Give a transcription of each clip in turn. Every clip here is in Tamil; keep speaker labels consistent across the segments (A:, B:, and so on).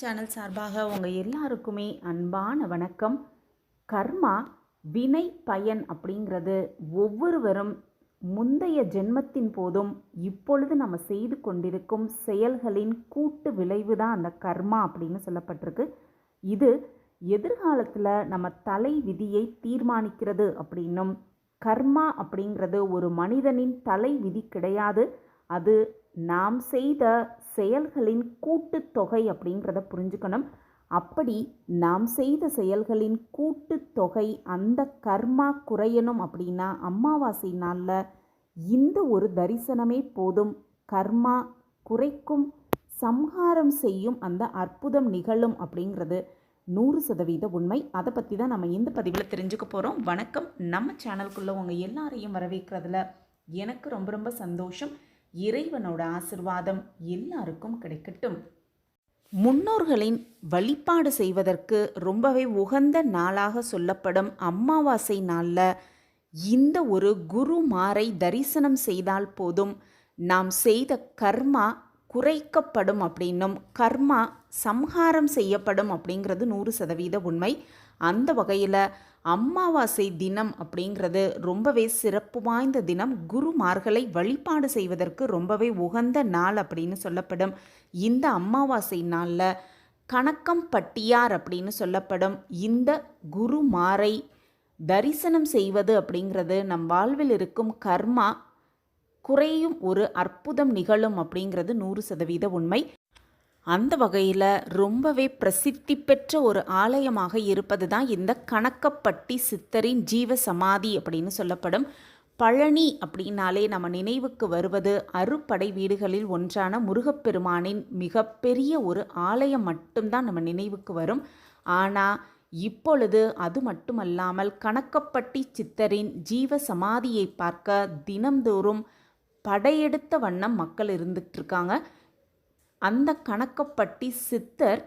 A: சேனல் சார்பாக உங்கள் எல்லாருக்குமே அன்பான வணக்கம். கர்மா வினை பயன் அப்படிங்கிறது ஒவ்வொருவரும் முந்தைய ஜென்மத்தின் போதும் இப்பொழுது நம்ம செய்து கொண்டிருக்கும் செயல்களின் கூட்டு விளைவு தான் அந்த கர்மா அப்படின்னு சொல்லப்பட்டிருக்கு. இது எதிர்காலத்தில் நம்ம தலை விதியை தீர்மானிக்கிறது அப்படின்னும் கர்மா அப்படிங்கிறது ஒரு மனிதனின் தலை விதி கிடையாது. அது நாம் செய்த செயல்களின் கூட்டுத் தொகை அப்படிங்கிறத புரிஞ்சுக்கணும். அப்படி நாம் செய்த செயல்களின் கூட்டுத்தொகை அந்த கர்மா குறையணும் அப்படின்னா அமாவாசை நாளில் இந்த ஒரு தரிசனமே போதும். கர்மா குறைக்கும் சம்ஹாரம் செய்யும் அந்த அற்புதம் நிகழும் அப்படிங்கிறது நூறு சதவீத உண்மை. அதை பற்றி தான் நம்ம இந்த பதிவில் தெரிஞ்சுக்க போகிறோம் வணக்கம். நம்ம சேனலுக்குள்ளே உங்கள் எல்லாரையும் வரவேற்கிறதுல எனக்கு ரொம்ப ரொம்ப சந்தோஷம். இறைவனோட ஆசிர்வாதம் எல்லாருக்கும் கிடைக்கட்டும். முன்னோர்களின் வழிபாடு செய்வதற்கு ரொம்பவே உகந்த நாளாக சொல்லப்படும் அமாவாசை நாளில் இந்த ஒரு குருமாரை தரிசனம் செய்தால் போதும். நாம் செய்த கர்மா குறைக்கப்படும் அப்படின்னும் கர்மா சம்ஹாரம் செய்யப்படும் அப்படிங்கிறது நூறு சதவீத உண்மை. அந்த வகையில் அம்மாவாசை தினம் அப்படிங்கிறது ரொம்பவே சிறப்பு வாய்ந்த தினம். குருமார்களை வழிபாடு செய்வதற்கு ரொம்பவே உகந்த நாள் அப்படின்னு சொல்லப்படும். இந்த அமாவாசை நாளில் கணக்கம் பட்டியார் அப்படின்னு சொல்லப்படும். இந்த குருமாரை தரிசனம் செய்வது அப்படிங்கிறது நம் வாழ்வில் இருக்கும் கர்மா குறையும் ஒரு அற்புதம் நிகழும் அப்படிங்கிறது நூறு சதவீத உண்மை. அந்த வகையில் ரொம்பவே பிரசித்தி பெற்ற ஒரு ஆலயமாக இருப்பது தான் இந்த கணக்கப்பட்டி சித்தரின் ஜீவ சமாதி அப்படின்னு சொல்லப்படும். பழனி அப்படின்னாலே நம்ம நினைவுக்கு வருவது அறுபடை வீடுகளில் ஒன்றான முருகப்பெருமானின் மிகப்பெரிய ஒரு ஆலயம் மட்டும்தான் நம்ம நினைவுக்கு வரும். ஆனால் இப்பொழுது அது மட்டுமல்லாமல் கணக்கப்பட்டி சித்தரின் ஜீவ சமாதியை பார்க்க தினம்தோறும் படையெடுத்த வண்ணம் மக்கள் இருந்துகிட்டு இருக்காங்க அந்த கணக்கப்பட்டி சித்தர்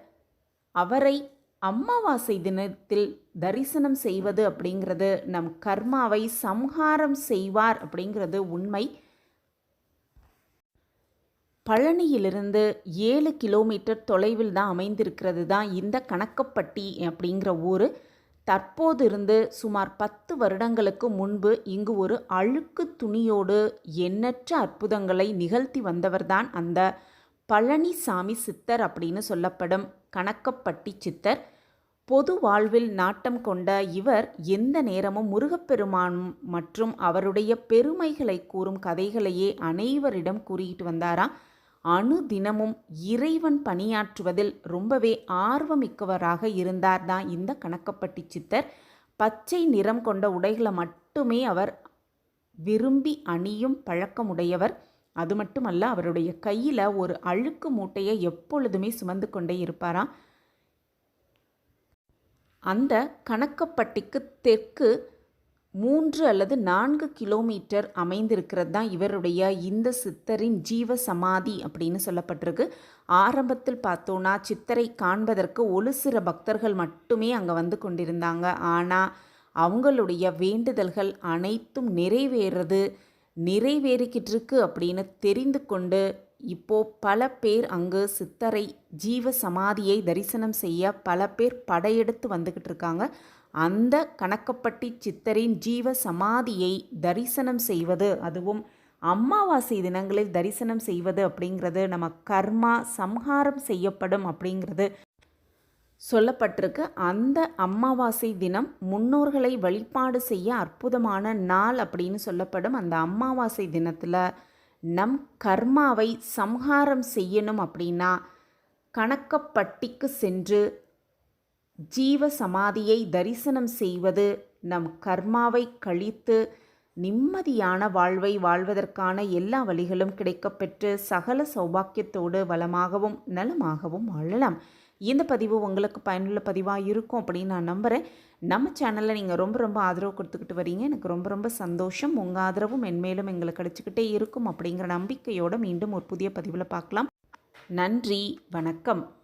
A: அவரை அமாவாசை தினத்தில் தரிசனம் செய்வது அப்படிங்கிறது நம் கர்மாவை சம்ஹாரம் செய்வார் அப்படிங்கிறது உண்மை. பழனியிலிருந்து ஏழு கிலோமீட்டர் தொலைவில் தான் அமைந்திருக்கிறது தான் இந்த கணக்கப்பட்டி அப்படிங்கிற ஊர். தற்போதிருந்து சுமார் பத்து வருடங்களுக்கு முன்பு இங்கு ஒரு அழுக்கு துணியோடு எண்ணற்ற அற்புதங்களை நிகழ்த்தி வந்தவர்தான் அந்த பழனிசாமி சித்தர் அப்படின்னு சொல்லப்படும் கணக்கப்பட்டி சித்தர். பொது வாழ்வில் நாட்டம் கொண்ட இவர் எந்த நேரமும் முருகப்பெருமான் மற்றும் அவருடைய பெருமைகளை கூறும் கதைகளையே அனைவரிடம் கூறிட்டு வந்தாராம். அணு தினமும் இறைவன் பணியாற்றுவதில் ரொம்பவே ஆர்வமிக்கவராக இருந்தார் தான் இந்த கணக்கப்பட்டி சித்தர். பச்சை நிறம் கொண்ட உடைகளை மட்டுமே அவர் விரும்பி அணியும் பழக்கமுடையவர். அது மட்டுமல்ல அவருடைய கையில் ஒரு அழுக்கு மூட்டையை எப்பொழுதுமே சுமந்து கொண்டே இருப்பாராம். அந்த கணக்கப்பட்டிக்கு தெற்கு மூன்று அல்லது நான்கு கிலோமீட்டர் அமைந்திருக்கிறது தான் இவருடைய இந்த சித்தரின் ஜீவ சமாதி அப்படின்னு சொல்லப்பட்டிருக்கு. ஆரம்பத்தில் பார்த்தோன்னா சித்தரை காண்பதற்கு ஒரு சில பக்தர்கள் மட்டுமே அங்கே வந்து கொண்டிருந்தாங்க. ஆனால் அவங்களுடைய வேண்டுதல்கள் அனைத்தும் நிறைவேறது நிறைவேறிக்கிட்டு இருக்கு அப்படின்னு தெரிந்து கொண்டு இப்போ பல பேர் அங்கு சித்தரை ஜீவ சமாதியை தரிசனம் செய்ய பல பேர் படையெடுத்து வந்துக்கிட்டு இருக்காங்க. அந்த கணக்கப்பட்டி சித்தரின் ஜீவ சமாதியை தரிசனம் செய்வது அதுவும் அமாவாசை தினங்களில் தரிசனம் செய்வது அப்படிங்கிறது நம்ம கர்மா சம்ஹாரம் செய்யப்படும் அப்படிங்கிறது சொல்லப்பட்டிருக்கு. அந்த அமாவாசை தினம் முன்னோர்களை வழிபாடு செய்ய அற்புதமான நாள் அப்படின்னு சொல்லப்படும். அந்த அமாவாசை தினத்தில் நம் கர்மாவை சம்ஹாரம் செய்யணும் அப்படின்னா கணக்கப்பட்டிக்கு சென்று ஜீவ சமாதியை தரிசனம் செய்வது நம் கர்மாவை கழித்து நிம்மதியான வாழ்வை வாழ்வதற்கான எல்லா வழிகளும் கிடைக்கப்பெற்று சகல சௌபாக்கியத்தோடு வளமாகவும் நலமாகவும் வாழலாம். இந்த பதிவு உங்களுக்கு பயனுள்ள பதிவாக இருக்கும் அப்படின்னு நான் நம்புகிறேன் நம்ம சேனலில் நீங்கள் ரொம்ப ரொம்ப ஆதரவு கொடுத்துக்கிட்டு வரீங்க. எனக்கு ரொம்ப ரொம்ப சந்தோஷம். உங்கள் ஆதரவும் மென்மேலும் எங்களுக்கு கிடச்சிக்கிட்டே இருக்கும் அப்படிங்கிற நம்பிக்கையோடு மீண்டும் ஒரு புதிய பதிவில் பார்க்கலாம். நன்றி. வணக்கம்.